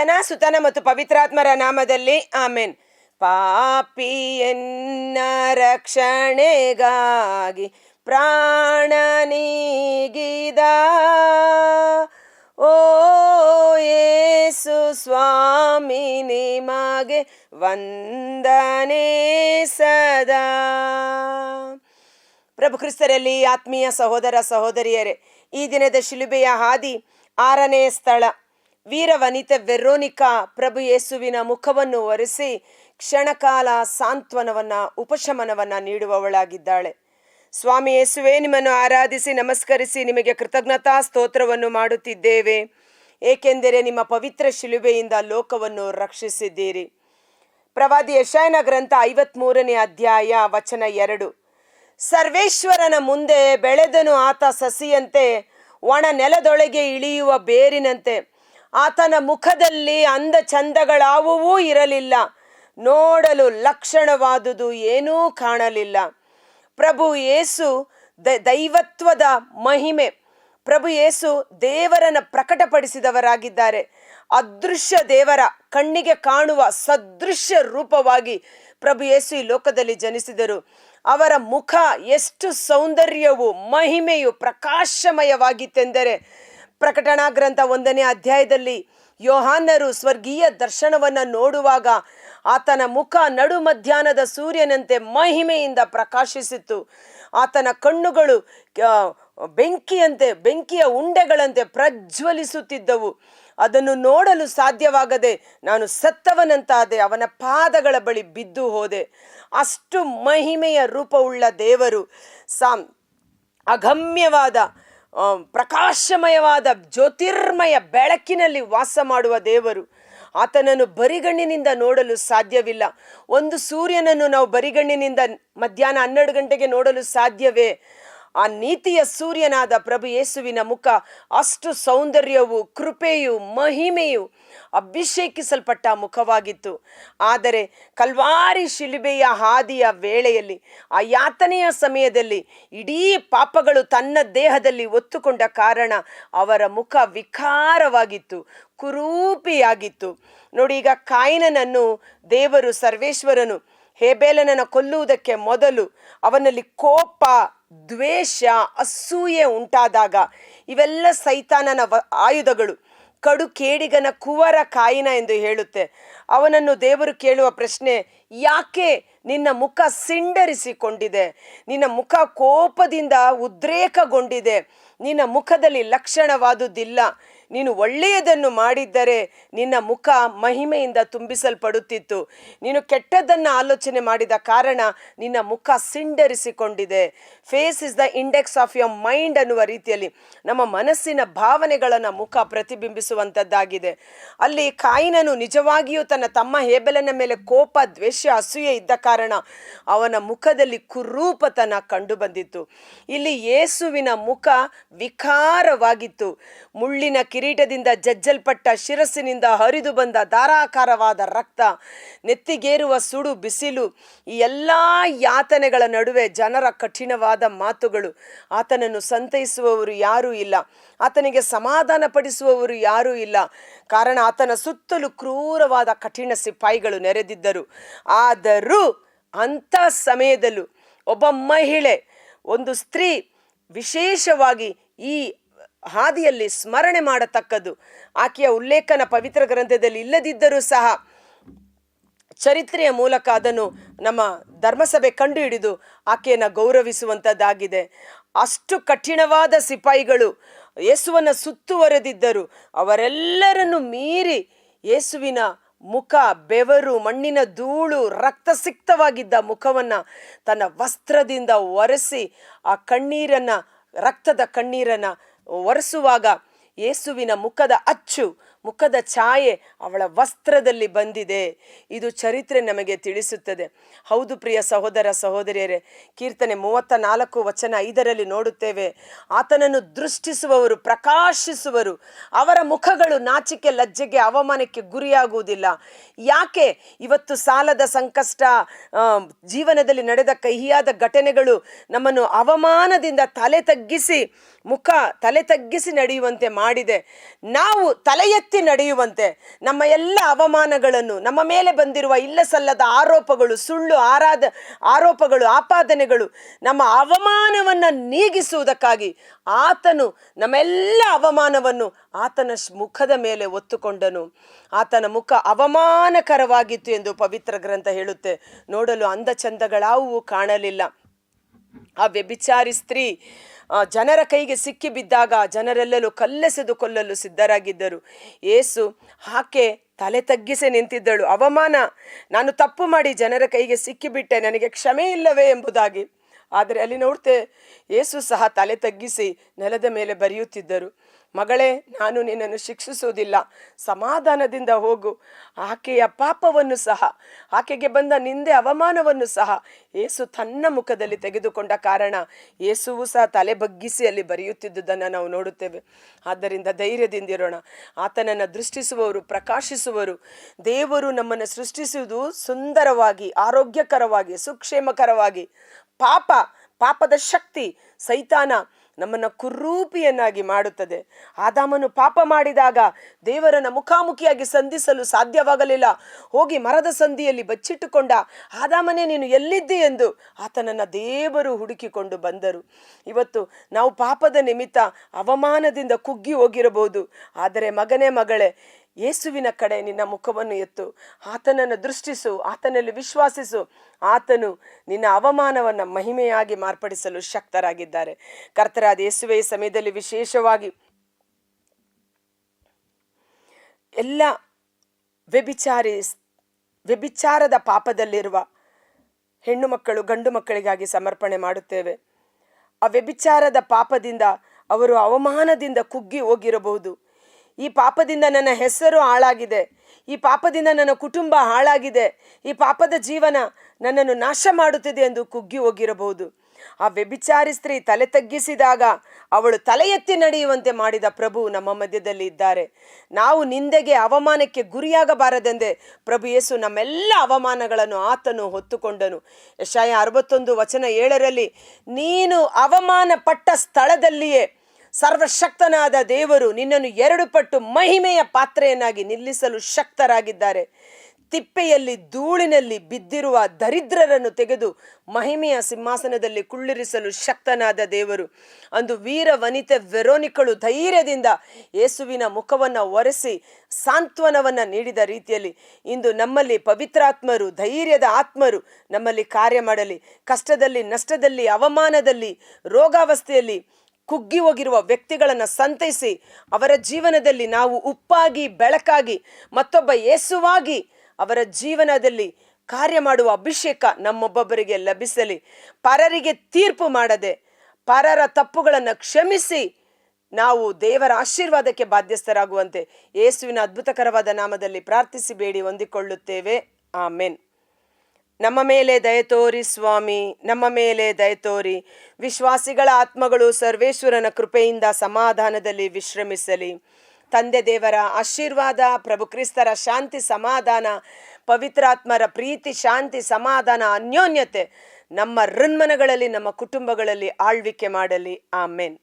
ಪಿತನ ಸುತನ ಮತ್ತು ಪವಿತ್ರಾತ್ಮರ ನಾಮದಲ್ಲಿ ಆಮೇನ್. ಪಾಪಿಯನ್ನ ರಕ್ಷಣೆಗಾಗಿ ಪ್ರಾಣ ನೀಗಿದ ಓ ಯೇಸು ಸ್ವಾಮಿ, ನಿಮಗೆ ವಂದನೆ ಸದಾ. ಪ್ರಭು ಕ್ರಿಸ್ತರಲ್ಲಿ ಆತ್ಮೀಯ ಸಹೋದರ ಸಹೋದರಿಯರೇ, ಈ ದಿನದ ಶಿಲುಬೆಯ ಹಾದಿ ಆರನೇ ಸ್ಥಳ. ವೀರ ವನಿತೆ ವೆರೋನಿಕಾ ಪ್ರಭು ಯೇಸುವಿನ ಮುಖವನ್ನು ಒರೆಸಿ ಕ್ಷಣಕಾಲ ಸಾಂತ್ವನವನ್ನ, ಉಪಶಮನವನ್ನ ನೀಡುವವಳಾಗಿದ್ದಾಳೆ. ಸ್ವಾಮಿ ಯೇಸುವೆ, ನಿಮ್ಮನ್ನು ಆರಾಧಿಸಿ, ನಮಸ್ಕರಿಸಿ, ನಿಮಗೆ ಕೃತಜ್ಞತಾ ಸ್ತೋತ್ರವನ್ನು ಮಾಡುತ್ತಿದ್ದೇವೆ. ಏಕೆಂದರೆ ನಿಮ್ಮ ಪವಿತ್ರ ಶಿಲುಬೆಯಿಂದ ಲೋಕವನ್ನು ರಕ್ಷಿಸಿದ್ದೀರಿ. ಪ್ರವಾದಿ ಯಶಾಯನ ಗ್ರಂಥ ಐವತ್ಮೂರನೇ ಅಧ್ಯಾಯ, ವಚನ ಎರಡು. ಸರ್ವೇಶ್ವರನ ಮುಂದೆ ಬೆಳೆದನು ಆತ ಸಸಿಯಂತೆ, ಒಣ ನೆಲದೊಳಗೆ ಇಳಿಯುವ ಬೇರಿನಂತೆ. ಆತನ ಮುಖದಲ್ಲಿ ಅಂದ ಚಂದಗಳಾವುವೂ ಇರಲಿಲ್ಲ. ನೋಡಲು ಲಕ್ಷಣವಾದುದು ಏನೂ ಕಾಣಲಿಲ್ಲ. ಪ್ರಭು ಯೇಸು ದೈವತ್ವದ ಮಹಿಮೆ. ಪ್ರಭು ಯೇಸು ದೇವರನ್ನ ಪ್ರಕಟಪಡಿಸಿದವರಾಗಿದ್ದಾರೆ. ಅದೃಶ್ಯ ದೇವರ ಕಣ್ಣಿಗೆ ಕಾಣುವ ಸದೃಶ್ಯ ರೂಪವಾಗಿ ಪ್ರಭು ಯೇಸು ಈ ಲೋಕದಲ್ಲಿ ಜನಿಸಿದರು. ಅವರ ಮುಖ ಎಷ್ಟು ಸೌಂದರ್ಯವು ಮಹಿಮೆಯು ಪ್ರಕಾಶಮಯವಾಗಿತ್ತೆಂದರೆ ಪ್ರಕಟಣಾ ಗ್ರಂಥ ಒಂದನೇ ಅಧ್ಯಾಯದಲ್ಲಿ ಯೋಹಾನರು ಸ್ವರ್ಗೀಯ ದರ್ಶನವನ್ನು ನೋಡುವಾಗ ಆತನ ಮುಖ ನಡು ಮಧ್ಯಾಹ್ನದ ಸೂರ್ಯನಂತೆ ಮಹಿಮೆಯಿಂದ ಪ್ರಕಾಶಿಸಿತ್ತು. ಆತನ ಕಣ್ಣುಗಳು ಬೆಂಕಿಯಂತೆ, ಬೆಂಕಿಯ ಉಂಡೆಗಳಂತೆ ಪ್ರಜ್ವಲಿಸುತ್ತಿದ್ದವು. ಅದನ್ನು ನೋಡಲು ಸಾಧ್ಯವಾಗದೆ ನಾನು ಸತ್ತವನಂತಾದೆ ಅವನ ಪಾದಗಳ ಬಳಿ ಬಿದ್ದು ಹೋದೆ. ಅಷ್ಟು ಮಹಿಮೆಯ ರೂಪವುಳ್ಳ ದೇವರು. ಸಾಮ್, ಅಗಮ್ಯವಾದ ಪ್ರಕಾಶಮಯವಾದ ಜ್ಯೋತಿರ್ಮಯ ಬೆಳಕಿನಲ್ಲಿ ವಾಸ ಮಾಡುವ ದೇವರು. ಆತನನ್ನು ಬರಿಗಣ್ಣಿನಿಂದ ನೋಡಲು ಸಾಧ್ಯವಿಲ್ಲ. ಒಂದು ಸೂರ್ಯನನ್ನು ನಾವು ಬರಿಗಣ್ಣಿನಿಂದ ಮಧ್ಯಾಹ್ನ ಹನ್ನೆರಡು ಗಂಟೆಗೆ ನೋಡಲು ಸಾಧ್ಯವೇ? ಆ ನೀತಿಯ ಸೂರ್ಯನಾದ ಪ್ರಭು ಯೇಸುವಿನ ಮುಖ, ಅಷ್ಟು ಸೌಂದರ್ಯವು, ಕೃಪೆಯು, ಮಹಿಮೆಯು ಅಭಿಷೇಕಿಸಲ್ಪಟ್ಟ ಮುಖವಾಗಿತ್ತು. ಆದರೆ ಕಲ್ವಾರಿ ಶಿಲುಬೆಯ ಹಾದಿಯ ವೇಳೆಯಲ್ಲಿ, ಆ ಯಾತನೆಯ ಸಮಯದಲ್ಲಿ ಇಡೀ ಪಾಪಗಳು ತನ್ನ ದೇಹದಲ್ಲಿ ಒತ್ತುಕೊಂಡ ಕಾರಣ ಅವರ ಮುಖ ವಿಕಾರವಾಗಿತ್ತು, ಕುರೂಪಿಯಾಗಿತ್ತು. ನೋಡಿ, ಈಗ ಕಾಯಿನನನ್ನು, ದೇವರು, ಸರ್ವೇಶ್ವರನು ಹೇಬೇಲನನ್ನು ಕೊಲ್ಲುವುದಕ್ಕೆ ಮೊದಲು ಅವನಲ್ಲಿ ಕೋಪ, ದ್ವೇಷ, ಅಸೂಯೆ ಉಂಟಾದಾಗ ಇವೆಲ್ಲ ಸೈತಾನನ ಆಯುಧಗಳು. ಕಡು ಕೇಡಿಗನ ಕುವರ ಕಾಯಿನ ಎಂದು ಹೇಳುತ್ತೆ. ಅವನನ್ನು ದೇವರು ಕೇಳುವ ಪ್ರಶ್ನೆ, ಯಾಕೆ ನಿನ್ನ ಮುಖ ಸಿಂಡರಿಸಿಕೊಂಡಿದೆ? ನಿನ್ನ ಮುಖ ಕೋಪದಿಂದ ಉದ್ರೇಕಗೊಂಡಿದೆ. ನಿನ್ನ ಮುಖದಲ್ಲಿ ಲಕ್ಷಣವಾದುದಿಲ್ಲ. ನೀನು ಒಳ್ಳೆಯದನ್ನು ಮಾಡಿದ್ದರೆ ನಿನ್ನ ಮುಖ ಮಹಿಮೆಯಿಂದ ತುಂಬಿಸಲ್ಪಡುತ್ತಿತ್ತು. ನೀನು ಕೆಟ್ಟದ್ದನ್ನು ಆಲೋಚನೆ ಮಾಡಿದ ಕಾರಣ ನಿನ್ನ ಮುಖ ಸಿಂಡರಿಸಿಕೊಂಡಿದೆ. Face is the index of your mind ಅನ್ನುವ ರೀತಿಯಲ್ಲಿ ನಮ್ಮ ಮನಸ್ಸಿನ ಭಾವನೆಗಳನ್ನು ಮುಖ ಪ್ರತಿಬಿಂಬಿಸುವಂಥದ್ದಾಗಿದೆ. ಅಲ್ಲಿ ಕಾಯಿನನು ನಿಜವಾಗಿಯೂ ತನ್ನ ತಮ್ಮ ಹೇಬಲನ ಮೇಲೆ ಕೋಪ, ದ್ವೇಷ, ಅಸೂಯೆ ಇದ್ದ ಕಾರಣ ಅವನ ಮುಖದಲ್ಲಿ ಕುರೂಪತನ ಕಂಡುಬಂದಿತ್ತು. ಇಲ್ಲಿ ಯೇಸುವಿನ ಮುಖ ವಿಕಾರವಾಗಿತ್ತು. ಮುಳ್ಳಿನ ಕಿರೀಟದಿಂದ ಜಜ್ಜಲ್ಪಟ್ಟ ಶಿರಸ್ಸಿನಿಂದ ಹರಿದು ಬಂದ ಧಾರಾಕಾರವಾದ ರಕ್ತ, ನೆತ್ತಿಗೇರುವ ಸುಡು ಬಿಸಿಲು, ಈ ಎಲ್ಲ ಯಾತನೆಗಳ ನಡುವೆ ಜನರ ಕಠಿಣವಾದ ಮಾತುಗಳು. ಆತನನ್ನು ಸಂತೈಸುವವರು ಯಾರೂ ಇಲ್ಲ. ಆತನಿಗೆ ಸಮಾಧಾನ ಪಡಿಸುವವರು ಯಾರೂ ಇಲ್ಲ. ಕಾರಣ ಆತನ ಸುತ್ತಲೂ ಕ್ರೂರವಾದ ಕಠಿಣ ಸಿಪಾಯಿಗಳು ನೆರೆದಿದ್ದರು. ಆದರೂ ಅಂಥ ಸಮಯದಲ್ಲೂ ಒಬ್ಬ ಮಹಿಳೆ, ಒಂದು ಸ್ತ್ರೀ, ವಿಶೇಷವಾಗಿ ಈ ಹಾದಿಯಲ್ಲಿ ಸ್ಮರಣೆ ಮಾಡತಕ್ಕದ್ದು. ಆಕೆಯ ಉಲ್ಲೇಖನ ಪವಿತ್ರ ಗ್ರಂಥದಲ್ಲಿ ಇಲ್ಲದಿದ್ದರೂ ಸಹ ಚರಿತ್ರೆಯ ಮೂಲಕ ಅದನ್ನು ನಮ್ಮ ಧರ್ಮಸಭೆ ಕಂಡು ಹಿಡಿದು ಆಕೆಯನ್ನು ಗೌರವಿಸುವಂಥದ್ದಾಗಿದೆ ಅಷ್ಟು ಕಠಿಣವಾದ ಸಿಪಾಯಿಗಳು ಯೇಸುವನ್ನು ಸುತ್ತುವರೆದಿದ್ದರು. ಅವರೆಲ್ಲರನ್ನು ಮೀರಿ ಯೇಸುವಿನ ಮುಖ, ಬೆವರು, ಮಣ್ಣಿನ ಧೂಳು ರಕ್ತಸಿಕ್ತವಾಗಿದ್ದ ಮುಖವನ್ನು ತನ್ನ ವಸ್ತ್ರದಿಂದ ಒರೆಸಿ ಆ ಕಣ್ಣೀರನ್ನು, ರಕ್ತದ ಕಣ್ಣೀರನ್ನು ಒರೆಸುವಾಗ ಯೇಸುವಿನ ಮುಖದ ಅಚ್ಚು ಮುಖದ ಛಾಯೆ ಅವಳ ವಸ್ತ್ರದಲ್ಲಿ ಬಂದಿದೆ. ಇದು ಚರಿತ್ರೆ ನಮಗೆ ತಿಳಿಸುತ್ತದೆ. ಹೌದು ಪ್ರಿಯ ಸಹೋದರ ಸಹೋದರಿಯರೇ, ಕೀರ್ತನೆ ಮೂವತ್ತ ನಾಲ್ಕು ವಚನ ಐದರಲ್ಲಿ ನೋಡುತ್ತೇವೆ, ಆತನನ್ನು ದೃಷ್ಟಿಸುವವರು, ಪ್ರಕಾಶಿಸುವರು, ಅವರ ಮುಖಗಳು ನಾಚಿಕೆ ಲಜ್ಜೆಗೆ ಅವಮಾನಕ್ಕೆ ಗುರಿಯಾಗುವುದಿಲ್ಲ. ಯಾಕೆ? ಇವತ್ತು ಸಾಲದ ಸಂಕಷ್ಟ ಜೀವನದಲ್ಲಿ ನಡೆದ ಕಹಿಯಾದ ಘಟನೆಗಳು ನಮ್ಮನ್ನು ಅವಮಾನದಿಂದ ತಲೆ ತಗ್ಗಿಸಿ, ಮುಖ ತಲೆ ತಗ್ಗಿಸಿ ನಡೆಯುವಂತೆ ಮಾಡಿದೆ. ನಾವು ತಲೆ ಎತ್ತಿ ನಡೆಯುವಂತೆ ನಮ್ಮ ಎಲ್ಲ ಅವಮಾನಗಳನ್ನು, ನಮ್ಮ ಮೇಲೆ ಬಂದಿರುವ ಇಲ್ಲ ಸಲ್ಲದ ಆರೋಪಗಳು, ಸುಳ್ಳು, ಆರಾಧ, ಆರೋಪಗಳು, ಆಪಾದನೆಗಳು, ನಮ್ಮ ಅವಮಾನವನ್ನು ನೀಗಿಸುವುದಕ್ಕಾಗಿ ಆತನು ನಮ್ಮೆಲ್ಲ ಅವಮಾನವನ್ನು ಆತನ ಮುಖದ ಮೇಲೆ ಒತ್ತುಕೊಂಡನು. ಆತನ ಮುಖ ಅವಮಾನಕರವಾಗಿತ್ತು ಎಂದು ಪವಿತ್ರ ಗ್ರಂಥ ಹೇಳುತ್ತೆ. ನೋಡಲು ಅಂದ ಕಾಣಲಿಲ್ಲ. ಆ ವ್ಯಭಿಚಾರಿ ಸ್ತ್ರೀ ಜನರ ಕೈಗೆ ಸಿಕ್ಕಿ ಬಿದ್ದಾಗ ಜನರೆಲ್ಲರೂ ಕಲ್ಲೆಸೆದು ಕೊಲ್ಲಲು ಸಿದ್ಧರಾಗಿದ್ದರು. ಏಸು ಆಕೆ ತಲೆ ತಗ್ಗಿಸಿ ನಿಂತಿದ್ದಳು. ಅವಮಾನ, ನಾನು ತಪ್ಪು ಮಾಡಿ ಜನರ ಕೈಗೆ ಸಿಕ್ಕಿಬಿಟ್ಟೆ ನನಗೆ ಕ್ಷಮೆ ಇಲ್ಲವೇ ಎಂಬುದಾಗಿ. ಆದರೆ ಅಲ್ಲಿ ನೋಡ್ತೆ, ಏಸು ಸಹ ತಲೆ ತಗ್ಗಿಸಿ ನೆಲದ ಮೇಲೆ ಬರೆಯುತ್ತಿದ್ದರು. ಮಗಳೇ, ನಾನು ನಿನ್ನನ್ನು ಶಿಕ್ಷಿಸುವುದಿಲ್ಲ. ಸಮಾಧಾನದಿಂದ ಹೋಗು. ಆಕೆಯ ಪಾಪವನ್ನು ಸಹ, ಆಕೆಗೆ ಬಂದ ನಿಂದೆ ಅವಮಾನವನ್ನು ಸಹ ಏಸು ತನ್ನ ಮುಖದಲ್ಲಿ ತೆಗೆದುಕೊಂಡ ಕಾರಣ ಏಸುವು ಸಹ ತಲೆ ಬಗ್ಗಿಸಿ ಅಲ್ಲಿ ಬರೆಯುತ್ತಿದ್ದುದನ್ನು ನಾವು ನೋಡುತ್ತೇವೆ. ಆದ್ದರಿಂದ ಧೈರ್ಯದಿಂದಿರೋಣ ಆತನನ್ನು ದೃಷ್ಟಿಸುವವರು, ಪ್ರಕಾಶಿಸುವರು. ದೇವರು ನಮ್ಮನ್ನು ಸೃಷ್ಟಿಸುವುದು ಸುಂದರವಾಗಿ, ಆರೋಗ್ಯಕರವಾಗಿ, ಸುಕ್ಷೇಮಕರವಾಗಿ, ಪಾಪ, ಪಾಪದ ಶಕ್ತಿ, ಸೈತಾನ ನಮ್ಮನ್ನು ಕುರೂಪಿಯನ್ನಾಗಿ ಮಾಡುತ್ತದೆ. ಆದಾಮನು ಪಾಪ ಮಾಡಿದಾಗ ದೇವರನ್ನ ಮುಖಾಮುಖಿಯಾಗಿ ಸಂಧಿಸಲು ಸಾಧ್ಯವಾಗಲಿಲ್ಲ. ಹೋಗಿ ಮರದ ಸಂಧಿಯಲ್ಲಿ ಬಚ್ಚಿಟ್ಟುಕೊಂಡ, ಆದಾಮನೇ, ನೀನು ಎಲ್ಲಿದ್ದಿ? ಎಂದು ಆತನನ್ನು ದೇವರು ಹುಡುಕಿಕೊಂಡು ಬಂದರು. ಇವತ್ತು ನಾವು ಪಾಪದ ನಿಮಿತ್ತ ಅವಮಾನದಿಂದ ಕುಗ್ಗಿ ಹೋಗಿರಬಹುದು. ಆದರೆ ಮಗನೇ ಮಗಳೇ ಯೇಸುವಿನ ಕಡೆ ನಿನ್ನ ಮುಖವನ್ನು ಎತ್ತು. ಆತನನ್ನು ದೃಷ್ಟಿಸು, ಆತನಲ್ಲಿ ವಿಶ್ವಾಸಿಸು. ಆತನು ನಿನ್ನ ಅವಮಾನವನ್ನು ಮಹಿಮೆಯಾಗಿ ಮಾರ್ಪಡಿಸಲು ಶಕ್ತರಾಗಿದ್ದಾರೆ. ಕರ್ತರಾದ ಯೇಸುವೆ ಸಮಯದಲ್ಲಿ ವಿಶೇಷವಾಗಿ ಎಲ್ಲ ವ್ಯಭಿಚಾರಿ, ವ್ಯಭಿಚಾರದ ಪಾಪದಲ್ಲಿರುವ ಹೆಣ್ಣು ಮಕ್ಕಳು ಗಂಡು ಮಕ್ಕಳಿಗಾಗಿ ಸಮರ್ಪಣೆ ಮಾಡುತ್ತೇವೆ. ಆ ವ್ಯಭಿಚಾರದ ಪಾಪದಿಂದ ಅವರು ಅವಮಾನದಿಂದ ಕುಗ್ಗಿ ಹೋಗಿರಬಹುದು. ಈ ಪಾಪದಿಂದ ನನ್ನ ಹೆಸರು ಹಾಳಾಗಿದೆ. ಈ ಪಾಪದಿಂದ ನನ್ನ ಕುಟುಂಬ ಹಾಳಾಗಿದೆ. ಈ ಪಾಪದ ಜೀವನ ನನ್ನನ್ನು ನಾಶ ಮಾಡುತ್ತಿದೆ ಎಂದು ಕುಗ್ಗಿ ಹೋಗಿರಬಹುದು. ಆ ವ್ಯಭಿಚಾರಿ ಸ್ತ್ರೀ ತಲೆ ತಗ್ಗಿಸಿದಾಗ ಅವಳು ತಲೆ ಎತ್ತಿ ನಡೆಯುವಂತೆ ಮಾಡಿದ ಪ್ರಭು ನಮ್ಮ ಮಧ್ಯದಲ್ಲಿ ಇದ್ದಾರೆ. ನಾವು ನಿಂದೆಗೆ ಅವಮಾನಕ್ಕೆ ಗುರಿಯಾಗಬಾರದೆಂದೇ ಪ್ರಭು ಯೇಸು ನಮ್ಮೆಲ್ಲ ಅವಮಾನಗಳನ್ನು ಆತನು ಹೊತ್ತುಕೊಂಡನು. ಯಶಾಯ ಅರವತ್ತೊಂದು ವಚನ ಏಳರಲ್ಲಿ, ನೀನು ಅವಮಾನ ಪಟ್ಟ ಸ್ಥಳದಲ್ಲಿಯೇ ಸರ್ವಶಕ್ತನಾದ ದೇವರು ನಿನ್ನನ್ನು ಎರಡು ಪಟ್ಟು ಮಹಿಮೆಯ ಪಾತ್ರೆಯನ್ನಾಗಿ ನಿಲ್ಲಿಸಲು ಶಕ್ತರಾಗಿದ್ದಾರೆ. ತಿಪ್ಪೆಯಲ್ಲಿ ಧೂಳಿನಲ್ಲಿ ಬಿದ್ದಿರುವ ದರಿದ್ರರನ್ನು ತೆಗೆದು ಮಹಿಮೆಯ ಸಿಂಹಾಸನದಲ್ಲಿ ಕುಳ್ಳಿರಿಸಲು ಶಕ್ತನಾದ ದೇವರು. ಅಂದು ವೀರ ವನಿತೆ ವೆರೋನಿಕಳು ಧೈರ್ಯದಿಂದ ಯೇಸುವಿನ ಮುಖವನ್ನು ಒರೆಸಿ ಸಾಂತ್ವನವನ್ನು ನೀಡಿದ ರೀತಿಯಲ್ಲಿ ಇಂದು ನಮ್ಮಲ್ಲಿ ಪವಿತ್ರಾತ್ಮರು, ಧೈರ್ಯದ ಆತ್ಮರು ನಮ್ಮಲ್ಲಿ ಕಾರ್ಯ ಮಾಡಲಿ. ಕಷ್ಟದಲ್ಲಿ, ನಷ್ಟದಲ್ಲಿ, ಅವಮಾನದಲ್ಲಿ, ರೋಗಾವಸ್ಥೆಯಲ್ಲಿ ಕುಗ್ಗಿ ಹೋಗಿರುವ ವ್ಯಕ್ತಿಗಳನ್ನು ಸಂತೈಸಿ ಅವರ ಜೀವನದಲ್ಲಿ ನಾವು ಉಪ್ಪಾಗಿ, ಬೆಳಕಾಗಿ, ಮತ್ತೊಬ್ಬ ಯೇಸುವಾಗಿ ಅವರ ಜೀವನದಲ್ಲಿ ಕಾರ್ಯ ಮಾಡುವ ಅಭಿಷೇಕ ನಮ್ಮೊಬ್ಬೊಬ್ಬರಿಗೆ ಲಭಿಸಲಿ. ಪರರಿಗೆ ತೀರ್ಪು ಮಾಡದೆ, ಪರರ ತಪ್ಪುಗಳನ್ನು ಕ್ಷಮಿಸಿ ನಾವು ದೇವರ ಆಶೀರ್ವಾದಕ್ಕೆ ಬಾಧ್ಯಸ್ಥರಾಗುವಂತೆ ಯೇಸುವಿನ ಅದ್ಭುತಕರವಾದ ನಾಮದಲ್ಲಿ ಪ್ರಾರ್ಥಿಸಿ, ಬೇಡಿ, ಹೊಂದಿಕೊಳ್ಳುತ್ತೇವೆ. ಆಮೆನ್. ನಮ್ಮ ಮೇಲೆ ದಯತೋರಿ ಸ್ವಾಮಿ, ನಮ್ಮ ಮೇಲೆ ದಯತೋರಿ ವಿಶ್ವಾಸಿಗಳ ಆತ್ಮಗಳು ಸರ್ವೇಶ್ವರನ ಕೃಪೆಯಿಂದ ಸಮಾಧಾನದಲ್ಲಿ ವಿಶ್ರಮಿಸಲಿ. ತಂದೆ ದೇವರ ಆಶೀರ್ವಾದ, ಪ್ರಭು ಕ್ರಿಸ್ತರ ಶಾಂತಿ, ಸಮಾಧಾನ, ಪವಿತ್ರಾತ್ಮರ ಪ್ರೀತಿ, ಶಾಂತಿ, ಸಮಾಧಾನ, ಅನ್ಯೋನ್ಯತೆ ನಮ್ಮ ಹೃನ್ಮನಗಳಲ್ಲಿ, ನಮ್ಮ ಕುಟುಂಬಗಳಲ್ಲಿ ಆಳ್ವಿಕೆ ಮಾಡಲಿ. ಆಮೇನ್.